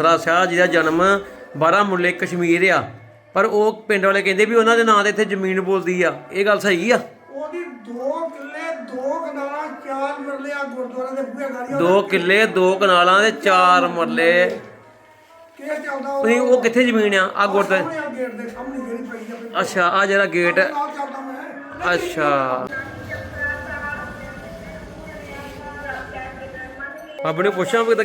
ਸੁਥਰਾ ਸ਼ਾਹ ਜੀ ਦਾ ਜਨਮ ਬਾਰਾਮੁੱਲੇ ਕਸ਼ਮੀਰ ਆ। ਪਰ ਉਹ ਪਿੰਡ ਵਾਲੇ ਕਹਿੰਦੇ ਵੀ ਉਹਨਾਂ ਦੇ ਨਾਂ ਤੇ ਇੱਥੇ ਜ਼ਮੀਨ ਬੋਲਦੀ ਆ। ਇਹ ਗੱਲ ਸਹੀ ਆ? ਉਹਦੀ 2 ਕਿੱਲੇ 2 ਕਨਾਲਾਂ 4 ਮਰਲੇ ਆ ਗੁਰਦੁਆਰੇ ਦੇ ਬੂਹੇ ਗਾੜੀਆਂ ਦੋ ਕਿੱਲੇ ਦੋ ਕਨਾਲਾਂ ਦੇ ਚਾਰ ਮਰਲੇ। ਕੀ ਚੱਲਦਾ ਉਹ? ਤੁਸੀਂ ਉਹ ਕਿੱਥੇ ਜ਼ਮੀਨ ਆ? ਆ ਗੁਰਦੁਆਰੇ ਸਾਹਮਣੇ ਆ ਗੇਟ ਦੇ ਸਾਹਮਣੇ ਜਿਹੜੀ ਪਈ ਆ ਬਿਲਕੁਲ। ਅੱਛਾ ਆ ਜਿਹੜਾ ਗੇਟ ਨਾਲ ਚੱਲਦਾ ਮੈਂ। ਅੱਛਾ। ਬਾਬੂ ਨੇ ਪੁੱਛਿਆ ਵੀ ਤਾਂ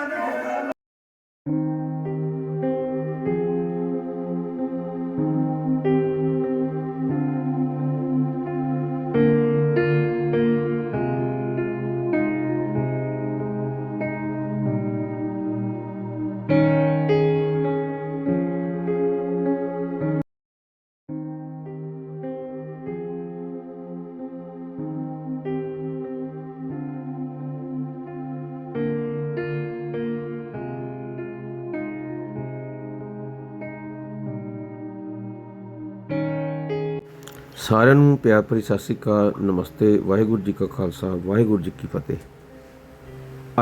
ਸਾਰਿਆਂ ਨੂੰ ਪਿਆਰ ਭਰੀ ਸਤਿ ਸ੍ਰੀ ਅਕਾਲ, ਨਮਸਤੇ, ਵਾਹਿਗੁਰੂ ਜੀ ਕਾ ਖਾਲਸਾ, ਵਾਹਿਗੁਰੂ ਜੀ ਕੀ ਫਤਿਹ।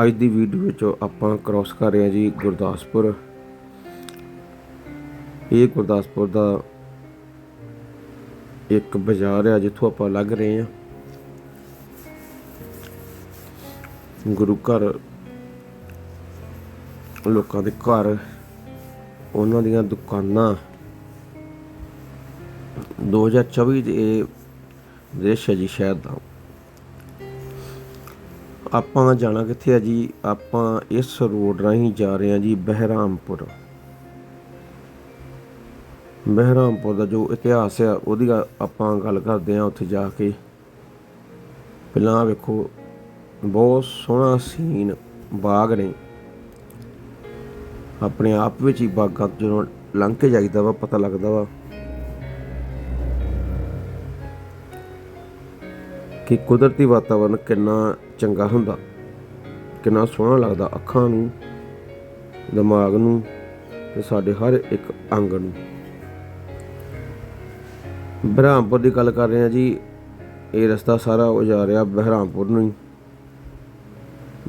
ਅੱਜ ਦੀ ਵੀਡੀਓ ਵਿੱਚ ਆਪਾਂ ਕ੍ਰਾਸ ਕਰ ਰਹੇ ਹਾਂ ਜੀ ਗੁਰਦਾਸਪੁਰ। ਇਹ ਗੁਰਦਾਸਪੁਰ ਦਾ ਇੱਕ ਬਾਜ਼ਾਰ ਹੈ ਜਿੱਥੋਂ ਆਪਾਂ ਲੱਗ ਰਹੇ ਹਾਂ। ਗੁਰੂ ਘਰ ਲੋਕਾਂ ਦੇ ਘਰ, ਉਹਨਾਂ ਦੀਆਂ ਦੁਕਾਨਾਂ 2024 ਦੇ ਇਹ ਦ੍ਰਿਸ਼ ਹੈ ਜੀ ਸ਼ਹਿਰ ਦਾ। ਆਪਾਂ ਜਾਣਾ ਕਿੱਥੇ ਹੈ ਜੀ? ਆਪਾਂ ਇਸ ਰੋਡ ਰਾਹੀਂ ਜਾ ਰਹੇ ਹਾਂ ਜੀ ਬਹਿਰਾਮਪੁਰ। ਬਹਿਰਾਮਪੁਰ ਦਾ ਜੋ ਇਤਿਹਾਸ ਹੈ ਉਹਦੀ ਆਪਾਂ ਗੱਲ ਕਰਦੇ ਹਾਂ ਉੱਥੇ ਜਾ ਕੇ। ਪਹਿਲਾਂ ਵੇਖੋ, ਬਹੁਤ ਸੋਹਣਾ ਸੀਨ, ਬਾਗ ਨੇ। ਆਪਣੇ ਆਪ ਵਿੱਚ ਹੀ ਬਾਗਾਂ ਤੋਂ ਜਦੋਂ ਲੰਘ ਕੇ ਜਾਈਦਾ ਵਾ, ਪਤਾ ਲੱਗਦਾ ਵਾ। ਕਿ ਕੁਦਰਤੀ ਵਾਤਾਵਰਨ ਕਿੰਨਾ ਚੰਗਾ ਹੁੰਦਾ, ਕਿੰਨਾ ਸੋਹਣਾ ਲੱਗਦਾ ਅੱਖਾਂ ਨੂੰ, ਦਿਮਾਗ ਨੂੰ ਤੇ ਸਾਡੇ ਹਰ ਇੱਕ ਅੰਗ ਨੂੰ। ਬਹਿਰਾਮਪੁਰ ਦੀ ਗੱਲ ਕਰ ਰਹੇ ਹਾਂ ਜੀ, ਇਹ ਰਸਤਾ ਸਾਰਾ ਉਹ ਜਾ ਰਿਹਾ ਬਹਿਰਾਮਪੁਰ ਨੂੰ ਹੀ।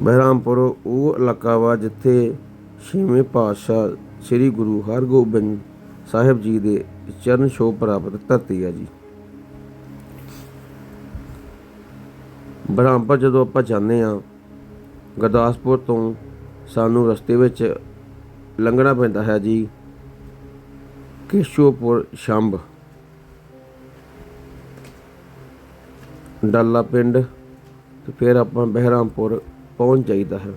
ਬਹਿਰਾਮਪੁਰ ਉਹ ਇਲਾਕਾ ਵਾ ਜਿੱਥੇ ਛੇਵੇਂ ਪਾਤਸ਼ਾਹ ਸ੍ਰੀ ਗੁਰੂ ਹਰਗੋਬਿੰਦ ਸਾਹਿਬ ਜੀ ਦੇ ਚਰਨ ਛੋਹ ਪ੍ਰਾਪਤ ਧਰਤੀ ਆ ਜੀ। ਬ੍ਰਹਮਪੁਰ ਜਦੋਂ ਆਪਾਂ ਜਾਂਦੇ ਆ ਗੁਰਦਾਸਪੁਰ ਤੋਂ, ਸਾਨੂੰ ਰਸਤੇ ਵਿੱਚ ਲੰਘਣਾ ਪੈਂਦਾ ਹੈ ਜੀ ਕੇਸ਼ੋਪੁਰ ਸ਼ੰਭ। ਡੱਲਾ ਪਿੰਡ ਤੇ ਫਿਰ ਆਪਾਂ ਬਹਿਰਾਮਪੁਰ ਪਹੁੰਚ ਜਾਈਦਾ ਹੈ।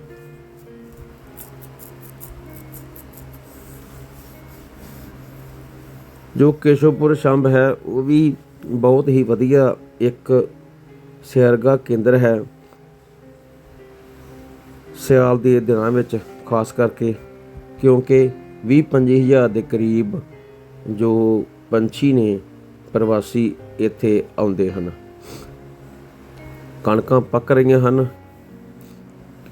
ਜੋ ਕੇਸ਼ੋਪੁਰ ਸ਼ੰਭ ਹੈ, ਉਹ ਵੀ ਬਹੁਤ ਹੀ ਵਧੀਆ ਇੱਕ ਸਿਆਰਗਾ ਕੇਂਦਰ ਹੈ। ਸਿਆਲ ਦੇ ਦਿਨਾਂ ਵਿੱਚ ਖਾਸ ਕਰਕੇ ਕਿਉਂਕਿ 20-25 ਹਜ਼ਾਰ ਦੇ ਕਰੀਬ ਜੋ ਪੰਛੀ ਨੇ ਪ੍ਰਵਾਸੀ ਇੱਥੇ ਆਉਂਦੇ ਹਨ। ਕਣਕਾਂ ਪੱਕ ਰਹੀਆਂ ਹਨ।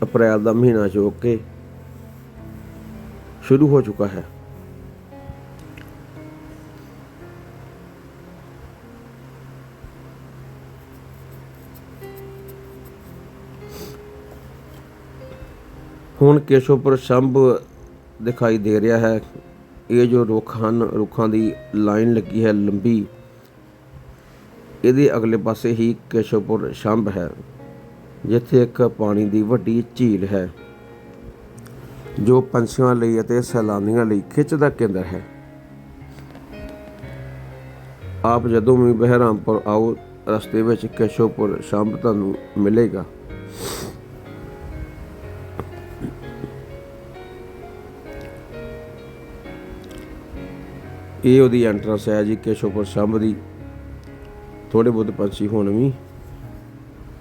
ਅਪ੍ਰੈਲ ਦਾ ਮਹੀਨਾ ਜੋ ਕਿ ਸ਼ੁਰੂ ਹੋ ਚੁੱਕਾ ਹੈ। ਹੁਣ ਕੇਸ਼ੋਪੁਰ ਸ਼ੰਭ ਦਿਖਾਈ ਦੇ ਰਿਹਾ ਹੈ। ਇਹ ਜੋ ਰੁੱਖ ਹਨ, ਰੁੱਖਾਂ ਦੀ ਲਾਈਨ ਲੱਗੀ ਹੈ ਲੰਬੀ। ਇਹਦੇ ਅਗਲੇ ਪਾਸੇ ਹੀ ਕੇਸ਼ੋਪੁਰ ਸ਼ੰਭ ਹੈ, ਜਿੱਥੇ ਇੱਕ ਪਾਣੀ ਦੀ ਵੱਡੀ ਝੀਲ ਹੈ, ਜੋ ਪੰਛੀਆਂ ਲਈ ਅਤੇ ਸੈਲਾਨੀਆਂ ਲਈ ਖਿੱਚ ਦਾ ਕੇਂਦਰ ਹੈ। ਆਪ ਜਦੋਂ ਵੀ ਬਹਿਰਾਮਪੁਰ ਆਓ, ਰਸਤੇ ਵਿੱਚ ਕੇਸ਼ੋਪੁਰ ਸ਼ੰਭ ਤੁਹਾਨੂੰ ਮਿਲੇਗਾ। ਇਹ ਉਹਦੀ ਐਂਟਰੈਂਸ ਹੈ ਜੀ ਕੇਸ਼ੋਪੁਰ ਸੰਭ ਦੀ। ਥੋੜੇ ਬਹੁਤ ਪੰਛੀ ਹੁਣ ਵੀ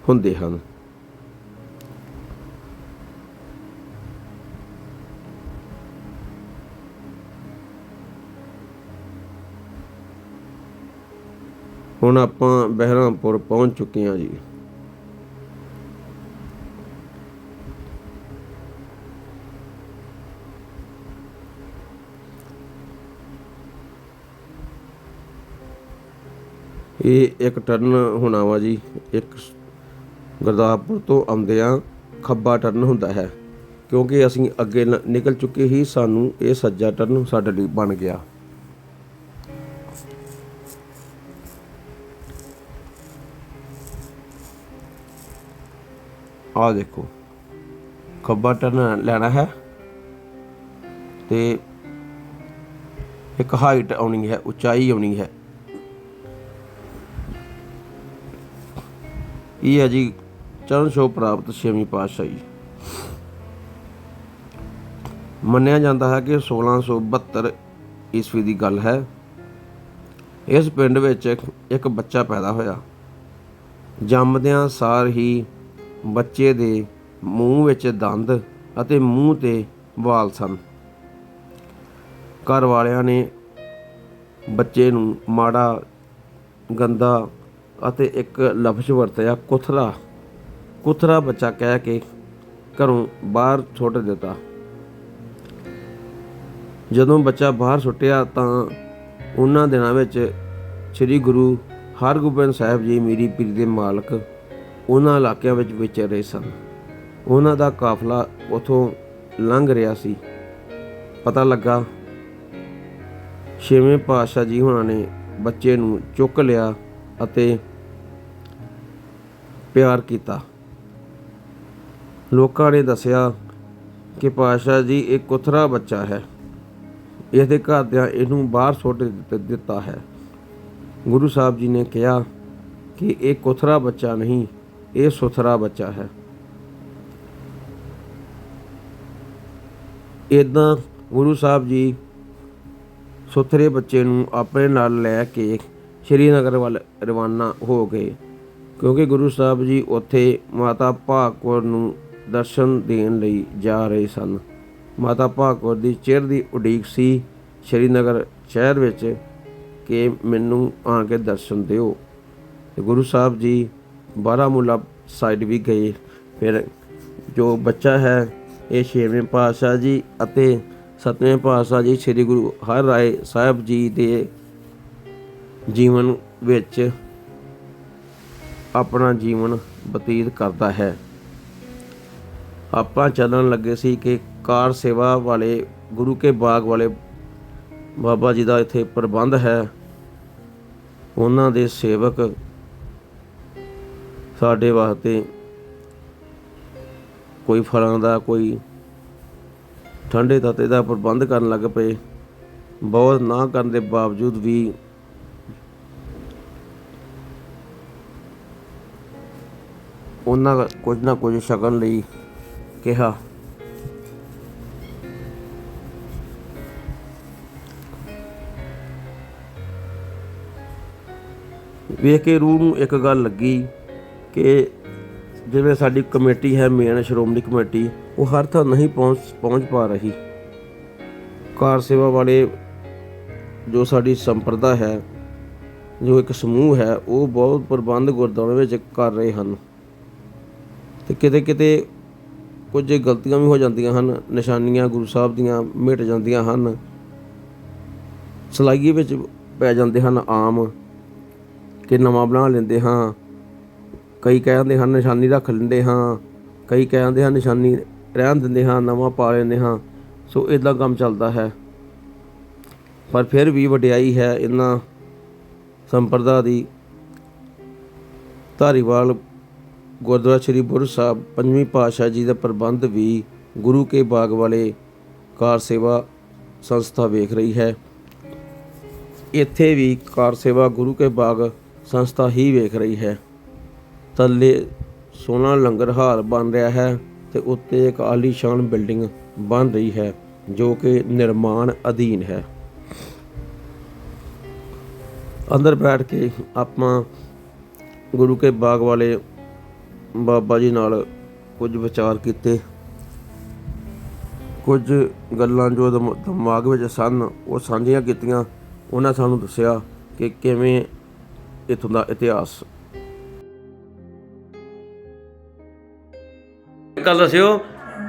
ਹੁੰਦੇ ਹਨ। ਹੁਣ ਆਪਾਂ ਬਹਿਰਾਮਪੁਰ ਪਹੁੰਚ ਚੁੱਕੇ ਹਾਂ ਜੀ। ਇਹ ਇੱਕ ਟਰਨ ਹੋਣਾ ਵਾ ਜੀ। ਇੱਕ ਗੁਰਦਾਸਪੁਰ ਤੋਂ ਆਉਂਦਿਆਂ ਖੱਬਾ ਟਰਨ ਹੁੰਦਾ ਹੈ। ਕਿਉਂਕਿ ਅਸੀਂ ਅੱਗੇ ਨ- ਨਿਕਲ ਚੁੱਕੇ ਹੀ ਸਾਨੂੰ ਇਹ ਸੱਜਾ ਟਰਨ ਸਾਡੇ ਲਈ ਬਣ ਗਿਆ। ਆ ਦੇਖੋ, ਖੱਬਾ ਟਰਨ ਲੈਣਾ ਹੈ ਤੇ ਇੱਕ ਹਾਈਟ ਆਉਣੀ ਹੈ, ਉਚਾਈ ਆਉਣੀ ਹੈ। ਇਹ ਹੈ ਜੀ ਚਰਨ ਛੋਹ ਪ੍ਰਾਪਤ ਛੇਵੀਂ ਪਾਤਸ਼ਾਹੀ। ਮੰਨਿਆ ਜਾਂਦਾ ਹੈ ਕਿ 1672 ਈਸਵੀ ਦੀ ਗੱਲ ਹੈ। ਇਸ ਪਿੰਡ ਵਿੱਚ ਇੱਕ ਬੱਚਾ ਪੈਦਾ ਹੋਇਆ। ਜੰਮਦਿਆਂ ਸਾਰ ਹੀ ਬੱਚੇ ਦੇ ਮੂੰਹ ਵਿੱਚ ਦੰਦ ਅਤੇ ਮੂੰਹ ਤੇ ਵਾਲ ਸਨ। ਘਰ ਵਾਲਿਆਂ ਨੇ ਬੱਚੇ ਨੂੰ ਮਾੜਾ, ਗੰਦਾ ਅਤੇ ਇੱਕ ਲਫ਼ਜ਼ ਵਰਤਿਆ, ਕੁਥਰਾ। ਕੁਥਰਾ ਬੱਚਾ ਕਹਿ ਕੇ ਘਰੋਂ ਬਾਹਰ ਸੁੱਟ ਦਿੱਤਾ। ਜਦੋਂ ਬੱਚਾ ਬਾਹਰ ਸੁੱਟਿਆ ਤਾਂ ਉਹਨਾਂ ਦਿਨਾਂ ਵਿੱਚ ਸ੍ਰੀ ਗੁਰੂ ਹਰਗੋਬਿੰਦ ਸਾਹਿਬ ਜੀ, ਮੀਰੀ ਪੀਰ ਦੇ ਮਾਲਕ ਉਹਨਾਂ ਇਲਾਕਿਆਂ ਵਿੱਚ ਵਿਚਰ ਰਹੇ ਸਨ। ਉਹਨਾਂ ਦਾ ਕਾਫਲਾ ਉਥੋਂ ਲੰਘ ਰਿਹਾ ਸੀ। ਪਤਾ ਲੱਗਾ ਛੇਵੇਂ ਪਾਤਸ਼ਾਹ ਜੀ ਉਹਨਾਂ ਨੇ ਬੱਚੇ ਨੂੰ ਚੁੱਕ ਲਿਆ ਅਤੇ ਪਿਆਰ ਕੀਤਾ। ਲੋਕਾਂ ਨੇ ਦੱਸਿਆ ਕਿ ਪਾਤਸ਼ਾਹ ਜੀ, ਇਹ ਕੁਥਰਾ ਬੱਚਾ ਹੈ। ਇਹਦੇ ਘਰਦਿਆਂ ਇਹਨੂੰ ਬਾਹਰ ਸੁੱਟ ਦਿੱਤਾ ਹੈ। ਗੁਰੂ ਸਾਹਿਬ ਜੀ ਨੇ ਕਿਹਾ ਕਿ ਇਹ ਕੁਥਰਾ ਬੱਚਾ ਨਹੀਂ, ਇਹ ਸੁਥਰਾ ਬੱਚਾ ਹੈ। ਇਦਾਂ ਗੁਰੂ ਸਾਹਿਬ ਜੀ ਸੁਥਰੇ ਬੱਚੇ ਨੂੰ ਆਪਣੇ ਨਾਲ ਲੈ ਕੇ ਸ਼੍ਰੀਨਗਰ ਵੱਲ ਰਵਾਨਾ ਹੋ ਗਏ। ਕਿਉਂਕਿ ਗੁਰੂ ਸਾਹਿਬ ਜੀ ਉੱਥੇ ਮਾਤਾ ਭਾਗਵਤ ਨੂੰ ਦਰਸ਼ਨ ਦੇਣ ਲਈ ਜਾ ਰਹੇ ਸਨ। ਮਾਤਾ ਭਾਗਵਤ ਦੀ ਚਿਰ ਦੀ ਉਡੀਕ ਸੀ ਸ਼੍ਰੀਨਗਰ ਸ਼ਹਿਰ ਵਿੱਚ ਕਿ ਮੈਨੂੰ ਆ ਕੇ ਦਰਸ਼ਨ ਦਿਓ। ਤੇ ਗੁਰੂ ਸਾਹਿਬ ਜੀ ਬਾਰਾਮੂਲਾ ਸਾਈਡ ਵੀ ਗਏ। ਫਿਰ ਜੋ ਬੱਚਾ ਹੈ, ਇਹ ਛੇਵੇਂ ਪਾਤਸ਼ਾਹ ਜੀ ਅਤੇ ਸਤਵੇਂ ਪਾਤਸ਼ਾਹ ਜੀ, ਸ੍ਰੀ ਗੁਰੂ ਹਰਿ ਰਾਏ ਸਾਹਿਬ ਜੀ ਦੇ ਜੀਵਨ ਵਿੱਚ ਆਪਣਾ ਜੀਵਨ ਬਤੀਤ ਕਰਦਾ ਹੈ। ਆਪਾਂ ਚੱਲਣ ਲੱਗੇ ਸੀ ਕਿ ਕਾਰ ਸੇਵਾ ਵਾਲੇ, ਗੁਰੂ ਕੇ ਬਾਗ ਵਾਲੇ ਬਾਬਾ ਜੀ ਦਾ ਇੱਥੇ ਪ੍ਰਬੰਧ ਹੈ। ਉਹਨਾਂ ਦੇ ਸੇਵਕ ਸਾਡੇ ਵਾਸਤੇ ਕੋਈ ਫਲਾਂ ਦਾ, ਕੋਈ ਠੰਡੇ ਤਤੇ ਦਾ ਪ੍ਰਬੰਧ ਕਰਨ ਲੱਗ ਪਏ। ਬਹੁਤ ਨਾ ਕਰਨ ਦੇ ਬਾਵਜੂਦ ਵੀ ਉਹਨਾਂ ਕੁਝ ਨਾ ਕੁਝ ਛਕਣ ਲਈ ਕਿਹਾ। ਵੇਖ ਕੇ ਰੂਹ ਨੂੰ ਇੱਕ ਗੱਲ ਲੱਗੀ ਕਿ ਜਿਵੇਂ ਸਾਡੀ ਕਮੇਟੀ ਹੈ, ਮੇਨ ਸ਼੍ਰੋਮਣੀ ਕਮੇਟੀ, ਉਹ ਹਰ ਥਾਂ ਨਹੀਂ ਪਹੁੰਚ ਪਹੁੰਚ ਪਾ ਰਹੀ। ਕਾਰ ਸੇਵਾ ਵਾਲੇ ਜੋ ਸਾਡੀ ਸੰਪਰਦਾ ਹੈ, ਜੋ ਇੱਕ ਸਮੂਹ ਹੈ, ਉਹ ਬਹੁਤ ਪ੍ਰਬੰਧ ਗੁਰਦੁਆਰੇ ਵਿੱਚ ਕਰ ਰਹੇ ਹਨ। ਤੇ ਕਿਤੇ ਕਿਤੇ ਕੁਝ ਗਲਤੀਆਂ ਵੀ ਹੋ ਜਾਂਦੀਆਂ ਹਨ, ਨਿਸ਼ਾਨੀਆਂ ਗੁਰੂ ਸਾਹਿਬ ਦੀਆਂ ਮਿਟ ਜਾਂਦੀਆਂ ਹਨ। ਸਲਾਈਏ ਵਿੱਚ ਪੈ ਜਾਂਦੇ ਹਨ ਆਮ ਕਿ ਨਵਾਂ ਬਣਾ ਲੈਂਦੇ ਹਾਂ। ਕਈ ਕਹਿੰਦੇ ਹਨ ਨਿਸ਼ਾਨੀ ਰੱਖ ਲੈਂਦੇ ਹਾਂ। ਕਈ ਕਹਿੰਦੇ ਹਨ ਨਿਸ਼ਾਨੀ ਰਹਿਣ ਦਿੰਦੇ ਹਾਂ, ਨਵਾਂ ਪਾ ਲੈਂਦੇ ਹਾਂ। ਸੋ ਇਦਾਂ ਕੰਮ ਚੱਲਦਾ ਹੈ। ਪਰ ਫਿਰ ਵੀ ਵਡਿਆਈ ਹੈ ਇਹਨਾਂ ਸੰਪਰਦਾ ਦੀ ਧਾਰੀਵਾਲ ਗੁਰਦੁਆਰਾ ਸ੍ਰੀ ਬੁਰ ਸਾਹਿਬ ਪੰਜਵੀਂ ਪਾਤਸ਼ਾਹ ਜੀ ਦਾ ਪ੍ਰਬੰਧ ਵੀ ਗੁਰੂ ਕੇ ਬਾਗ ਵਾਲੇ ਕਾਰ ਸੇਵਾ ਸੰਸਥਾ ਵੇਖ ਰਹੀ ਹੈ। ਇੱਥੇ ਵੀ ਕਾਰ ਸੇਵਾ ਗੁਰੂ ਕੇ ਬਾਗ ਸੰਸਥਾ ਹੀ ਵੇਖ ਰਹੀ ਹੈ। ਥੱਲੇ ਸੋਹਣਾ ਲੰਗਰ ਹਾਲ ਬਣ ਰਿਹਾ ਹੈ ਤੇ ਉੱਤੇ ਇੱਕ ਆਲੀਸ਼ਾਨ ਬਿਲਡਿੰਗ ਬਣ ਰਹੀ ਹੈ, ਜੋ ਕਿ ਨਿਰਮਾਣ ਅਧੀਨ ਹੈ। ਅੰਦਰ ਬੈਠ ਕੇ ਆਪਾਂ ਗੁਰੂ ਕੇ ਬਾਗ ਵਾਲੇ ਬਾਬਾ ਜੀ ਨਾਲ ਕੁਝ ਵਿਚਾਰ ਕੀਤੇ। ਕੁਝ ਗੱਲਾਂ ਜੋ ਦਿਮ- ਦਿਮਾਗ ਵਿੱਚ ਸਨ, ਉਹ ਸਾਂਝੀਆਂ ਕੀਤੀਆਂ। ਉਹਨਾਂ ਸਾਨੂੰ ਦੱਸਿਆ ਕਿ ਕਿਵੇਂ ਇੱਥੋਂ ਦਾ ਇਤਿਹਾਸ। ਗੱਲ ਦੱਸਿਓ,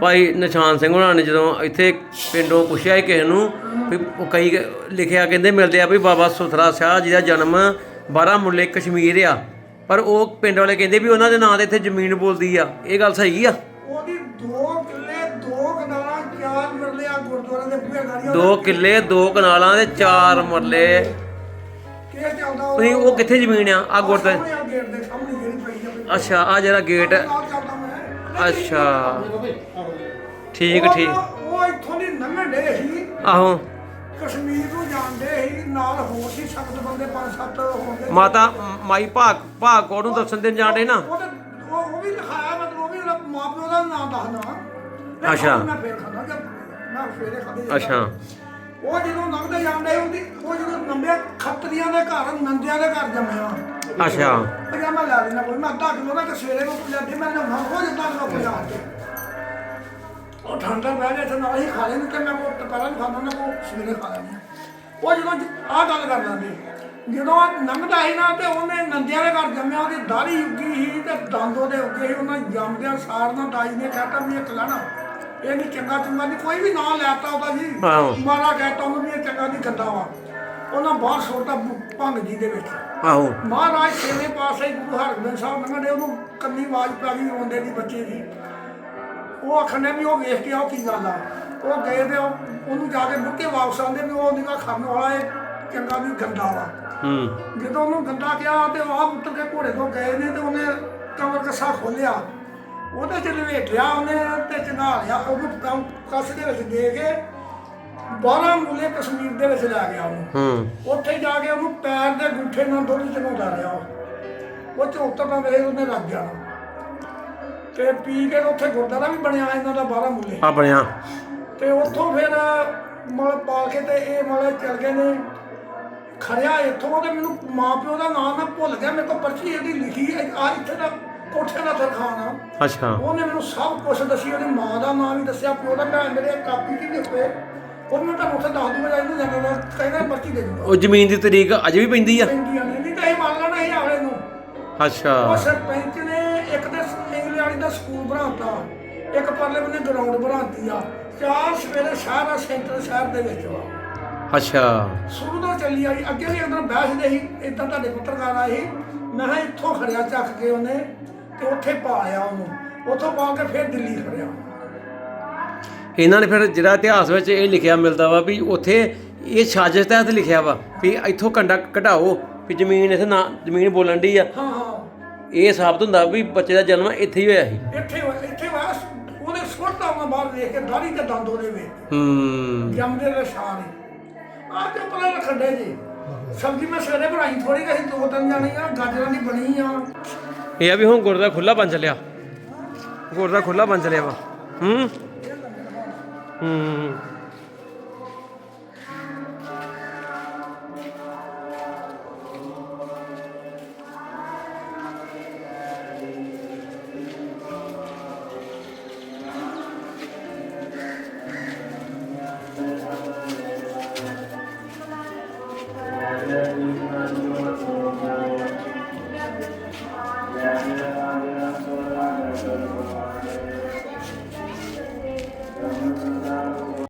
ਭਾਈ ਨਿਸ਼ਾਨ ਸਿੰਘ ਹੋਣਾ ਨੇ ਜਦੋਂ ਇੱਥੇ ਪਿੰਡੋਂ ਪੁੱਛਿਆ ਕਿਸੇ ਨੂੰ ਵੀ ਉਹ ਕਈ ਲਿਖਿਆ, ਕਹਿੰਦੇ ਮਿਲਦੇ ਆ ਵੀ ਬਾਬਾ ਸੁਥਰਾ ਸ਼ਾਹ ਜੀ ਦਾ ਜਨਮ ਬਾਰਾਮੁੱਲੇ ਕਸ਼ਮੀਰ ਆ। ਪਰ ਉਹ ਪਿੰਡ ਵਾਲੇ ਕਹਿੰਦੇ ਵੀ ਉਹਨਾਂ ਦੇ ਨਾਂ ਤੇ ਇੱਥੇ ਜ਼ਮੀਨ ਬੋਲਦੀ ਆ। ਇਹ ਗੱਲ ਸਹੀ ਆ? ਉਹਦੀ 2 ਕਿੱਲੇ 2 ਕਨਾਲਾਂ ਚਾਰ ਮਰਲੇ ਆ ਗੁਰਦੁਆਰੇ ਦੇ ਬੂਹੇ ਗਾੜੀਆਂ ਦੋ ਕਿੱਲੇ ਦੋ ਕਨਾਲਾਂ ਦੇ ਚਾਰ ਮਰਲੇ। ਉਹ? ਤੁਸੀਂ ਉਹ ਕਿੱਥੇ ਜ਼ਮੀਨ ਆ? ਆ ਗੁਰਦੁਆਰੇ ਸਾਹਮਣੇ ਆ ਗੇਟ ਦੇ ਸਾਹਮਣੇ ਜਿਹੜੀ ਪਈ ਆ ਅੱਛਾ ਆ ਜਿਹੜਾ ਗੇਟ ਨਾਲ ਚੱਲਦਾ ਮੈਂ। ਅੱਛਾ। ਠੀਕ ਠੀਕ। ਉਹ- ਉਹ ਇੱਥੋਂ ਦੀ ਲੰਘਣ ਸੀ। ਆਹੋ। ਕਸ਼ਮੀਰ ਨੂੰ ਜਾਂਦੇ ਸੀ ਨਾਲ ਹੋਰ ਸੀ ਸਖਤ ਬੰਦੇ ਪੰਜ ਸੱਤ ਹੋਣਗੇ। ਮਾਤਾ ਮਾਈ ਭਾਗ ਭਾਗ ਕੋਟ ਨੂੰ ਦੱਸਣ ਦੇਣ ਜਾਣੇ ਨਾ? ਉਹ ਤੇ ਉਹ ਉਹ ਵੀ ਲਿਖਾਇਆ ਮਤਲਬ ਉਹ ਵੀ ਉਹਦਾ ਮਾਂ ਪਿਓ ਦਾ ਨਾਮ ਦੱਸਣਾ ਅੱਛਾ। ਮੈਂ ਫੇਰ ਖਾਣਾ ਜਦ ਮੈਂ ਫੇਰੇ ਖਾਦੇ ਅੱਛਾ। ਉਹ ਜਦੋਂ ਲੰਘਦੇ ਜਾਂਦੇ ਹੁੰਦੀ ਉਹ ਜਦੋਂ ਨੰਬੇ ਖੱਤਰੀਆਂ ਦੇ ਘਰ ਨੰਦਿਆਂ ਦੇ ਘਰ ਜੰਮਿਆ ਅੱਛਾ। ਪਜਾਮਾ ਲੈ ਲੈਣਾ ਕੋਈ ਮੈਂ ਅੱਧਾ ਕਿਲੋ ਦਾ ਤੇ ਸਵੇਰੇ ਨੂੰ ਪੰਜਾਬੀ ਮੈਂ ਨਾ ਹੋ ਜਾਂਦਾ ਨਾ ਕੋਈ ਆ ਕੇ। ਉਹ ਠੰਡਾ ਬਹਿ ਗਿਆ ਤੇ ਨਾਲ ਹੀ ਖਾ ਲੈਣ ਤੇ ਮੈਂ ਉਹ ਦੁਪਹਿਰਾਂ ਨੂੰ ਖਾਣਾ ਨਾ ਉਹ ਸਵੇਰੇ ਖਾ ਲੈਣਾ ਉਹ ਜਦੋਂ ਆਹ ਗੱਲ ਕਰ ਲਾਂਗੇ ਜਦੋਂ ਲੰਘਦਾ ਸੀ ਨਾ ਤੇ ਉਹਨੇ ਨੰਦਿਆਂ ਦੇ ਘਰ ਜੰਮਿਆ ਉਹਦੀ ਦਾੜੀ ਉੱਗੀ ਸੀ ਤੇ ਦੰਦ ਉਹਦੇ ਉੱਗੇ ਸੀ ਉਹਨਾਂ ਜੰਮਦਿਆਂ ਸਾਰ ਨਾਲ ਦਾਈ ਨੇ ਕਹਤਾ ਵੀ ਇਹ ਕਲਾਣਾ ਇਹ ਨਹੀਂ ਚੰਗਾ ਚੰਗਾ ਨਹੀਂ ਕੋਈ ਵੀ ਨਾਂ ਲੈਤਾ ਉਹਦਾ ਜੀ। ਮਾਰਾ ਕਹਤਾ ਉਹਨੂੰ ਵੀ ਇਹ ਚੰਗਾ ਨਹੀਂ ਗੰਦਾ ਵਾ। ਉਹਨਾਂ ਬਾਹਰ ਛੋਟਾ ਭੰਗ ਜੀ ਦੇ ਵਿੱਚ। ਆਹੋ। ਮਹਾਰਾਜ ਛੇਵੇਂ ਪਾਸੇ ਗੁਰੂ ਹਰਗੋਬਿੰਦ ਸਾਹਿਬ ਲੰਘਦੇ ਉਹਨੂੰ ਕੰਨੀ ਆਵਾਜ਼ ਪੈ ਗਈ ਰੋਂਦੇ ਦੀ ਬੱਚੇ ਦੀ। ਉਹ ਆਖਣੇ ਵੀ ਉਹ ਵੇਖ ਕੇ ਆਓ ਕੀ ਗੱਲ ਆ। ਉਹ ਗਏ ਤੇ ਉਹ- ਉਹਨੂੰ ਜਾ ਕੇ ਮੁੱਕੇ ਵਾਪਸ ਆਉਂਦੇ ਵੀ ਉਹ ਨਿਕਾ ਖਰਨ ਵਾਲਾ ਇਹ ਚੰਗਾ ਵੀ ਗੰਦਾ ਵਾ। ਹੂੰ। ਜਦੋਂ ਉਹਨੂੰ ਗੰਦਾ ਕਿਹਾ ਤੇ ਉਹ ਆਪ ਉੱਤਰ ਕੇ ਘੋੜੇ ਤੋਂ ਗਏ ਨੇ ਤੇ ਉਹਨੇ ਕਮਰ ਕੱਸਾ ਖੋਲਿਆ ਉਹਦੇ ਚ ਲਵੇਟਿਆ ਉਹਨੇ ਤੇ ਚੰਗਾ ਲਿਆ। ਉਹਨੂੰ ਕੰਮ ਕੱਸ ਦੇ ਵਿੱਚ ਦੇ ਕੇ 12 ਮੂਲੇ ਕਸ਼ਮੀਰ ਦੇ ਵਿੱਚ ਲੈ ਗਿਆ ਉਹਨੂੰ। ਹੂੰ। ਉੱਥੇ ਜਾ ਕੇ ਉਹਨੂੰ ਪੈਰ ਦੇ ਗੁੱਠੇ ਨਾਲ ਦੁੱਧ ਚਨਾਉਂਦਾ ਰਿਹਾ ਉਹ। ਉਹ ਚ ਉਤਰਨਾ ਵੇਲੇ ਉਹਨੇ ਲੱਗ ਜਾਣਾ ਤੇ ਪੀ ਕੇ ਉੱਥੇ ਗੁਰਦੁਆਰਾ ਵੀ ਬਣਿਆ ਇਹਨਾਂ ਦਾ ਬਾਰਾਂ ਮੁੱਲੇ। ਆ ਬਣਿਆ। ਤੇ ਉੱਥੋਂ ਫਿਰ ਮਲ ਪਾ ਕੇ ਤੇ ਇਹ ਮਲੇ ਚਲ ਗਏ ਨੇ। ਖੜਿਆ ਇੱਥੋਂ ਤੇ ਮੈਨੂੰ ਮਾਂ ਪਿਓ ਦਾ ਨਾਮ ਮੈਂ ਭੁੱਲ ਗਿਆ ਮੇਰੇ ਕੋਲ ਪਰਚੀ ਇਹਦੀ ਲਿਖੀ ਆ ਇੱਥੇ ਦਾ ਕੋਠੇ ਦਾ ਆ। ਅੱਛਾ। ਉਹਨੇ ਮੈਨੂੰ ਸਭ ਕੁਝ ਦੱਸੀ ਉਹਦੀ ਮਾਂ ਦਾ ਨਾਮ ਵੀ ਦੱਸਿਆ ਪਿਓ ਦਾ ਭੈਣ ਮੇਰੇ ਕਾਪੀ ਕੀ ਲਿਖੇ ਉਹ ਮੈਂ ਤੁਹਾਨੂੰ ਉੱਥੇ ਦੱਸ ਦੂੰਗਾ ਇਹਨੂੰ ਜਾਂਦਾ ਕਹਿੰਦਾ ਪਰਚੀ ਦੇ ਦੂੰਗਾ। ਉਹ ਜ਼ਮੀਨ ਦੀ ਤਰੀਕ ਅਜੇ ਵੀ ਪੈਂਦੀ ਆ? ਪੈਂਦੀਆਂ ਨੇ ਨਹੀਂ ਤਾਂ ਇਹ ਮੰਨ ਲੈਣਾ ਸੀ ਆਲੇ ਨੂੰ। ਅੱਛਾ। ਉਹ ਸਰਪੰਚ ਨੇ ਇੱਕ ਤੇ ਵਾਲੀ ਦਾ ਸਕੂਲ ਬਣਾਤਾ। ਇੱਕ ਪਰਲੇ ਬੰਨੇ ਗਰਾਊਂਡ ਬਣਾਤੀ ਆ। ਚਾਰ ਸਵੇਰੇ ਸ਼ਹਿਰ ਸੈਂਟਰ ਸ਼ਹਿਰ ਦੇ ਵਿੱਚ ਵਾ। ਅੱਛਾ। ਸ਼ੁਰੂ ਤੋਂ ਚੱਲੀ ਆਈ। ਅੱਗੇ ਵੀ ਅੰਦਰ ਬਹਿਸਦੇ ਸੀ। ਇਦਾਂ ਤੁਹਾਡੇ ਪੱਤਰਕਾਰ ਆਏ ਸੀ। ਮੈਂ ਕਿਹਾ ਇੱਥੋਂ ਖੜਿਆ ਚੱਕ ਕੇ ਉਹਨੇ ਤੇ ਉੱਥੇ ਪਾ ਲਿਆ ਉਹਨੂੰ। ਉੱਥੋਂ ਪਾ ਕੇ ਫਿਰ ਦਿੱਲੀ ਖੜਿਆ। ਇਹਨਾਂ ਨੇ ਫਿਰ ਜਿਹੜਾ ਇਤਿਹਾਸ ਵਿੱਚ ਇਹ ਲਿਖਿਆ ਮਿਲਦਾ ਵਾ ਵੀ ਉੱਥੇ ਇਹ ਸਾਜ਼ਿਸ਼ ਤਹਿਤ ਲਿਖਿਆ ਵਾ ਵੀ ਇੱਥੋਂ ਕੰਡਾ ਕਢਾਓ ਵੀ ਜ਼ਮੀਨ ਇੱਥੇ ਨਾ ਜ਼ਮੀਨ ਬੋਲਣ ਦੀ ਆ। ਹਾਂ ਹਾਂ। ਇਹ ਸਾਬਤ ਹੁੰਦਾ ਵੀ ਬੱਚੇ ਦਾ ਜਨਮ ਇੱਥੇ ਹੀ ਹੋਇਆ ਸੀ। ਇੱਥੇ ਵਾਸ ਉਹਦੇ ਸੁੱਟਦਾ ਉਹਨਾਂ ਬਾਹਰ ਵੇਖ ਕੇ ਦਾੜੀ ਤੇ ਦੰਦ ਉਹਦੇ ਵੇਖ ਹੂੰ। ਜੰਮਦੇ ਦੇ ਸ਼ਾਨ ਆ ਤੇ ਪਤਾ ਰੱਖੜੇ ਜੀ। ਸਬਜ਼ੀ ਮੈਂ ਸਵੇਰੇ ਬਣਾਈ ਥੋੜੀ ਕਹੀ ਦੋ ਤਿੰਨ ਜਾਣੀ ਆ ਗਾਜਰਾਂ ਦੀ ਬਣੀ ਆ। ਇਹ ਆ ਵੀ ਹੁਣ ਗੁਰਦਾ ਖੁੱਲਾ ਬਣ ਚੱਲਿਆ। ਗੁਰਦਾ ਖੁੱਲਾ ਬਣ ਚੱਲਿਆ ਵਾ। ਹੂੰ। ਹੂੰ।